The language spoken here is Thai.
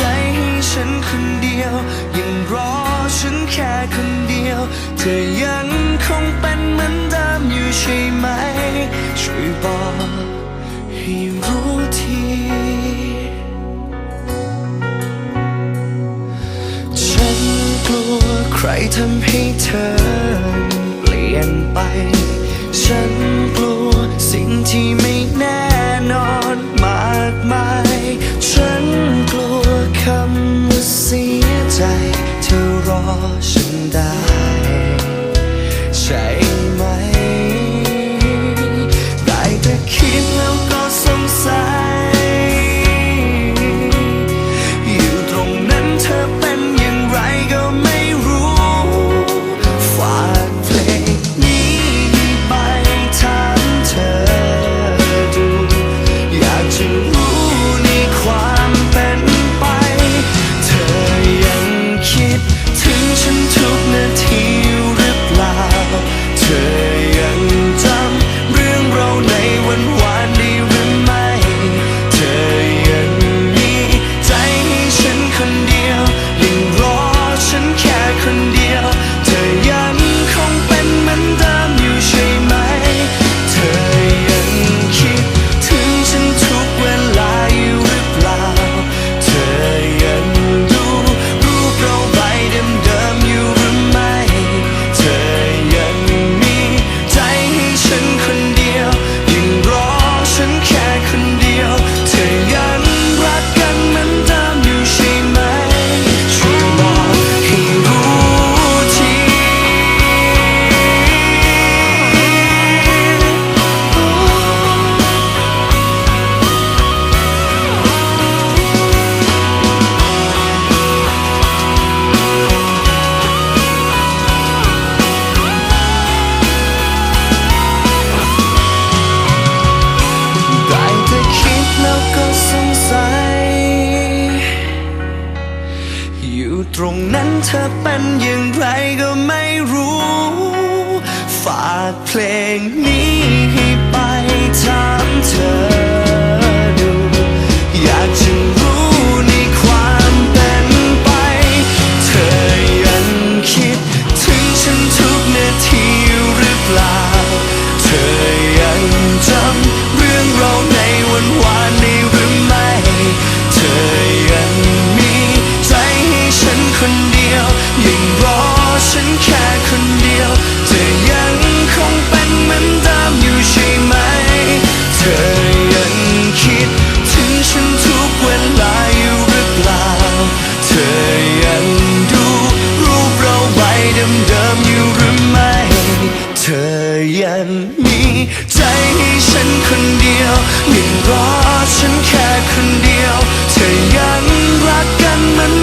ใจให้ฉันคนเดียว ยังรอฉันแค่คนเดียว เธอยังคงเป็นเหมือนเดิมอยู่ใช่ไหม ช่วยบอกให้รู้ทีฉันกลัวใครทำให้เธอ เธอเป็นอย่างไรก็ไม่รู้ ฝากเพลงนี้ อยังมีใจให้ฉันคนเดียวยังรอฉันแค่คนเดียว เธอยังรักกันมัน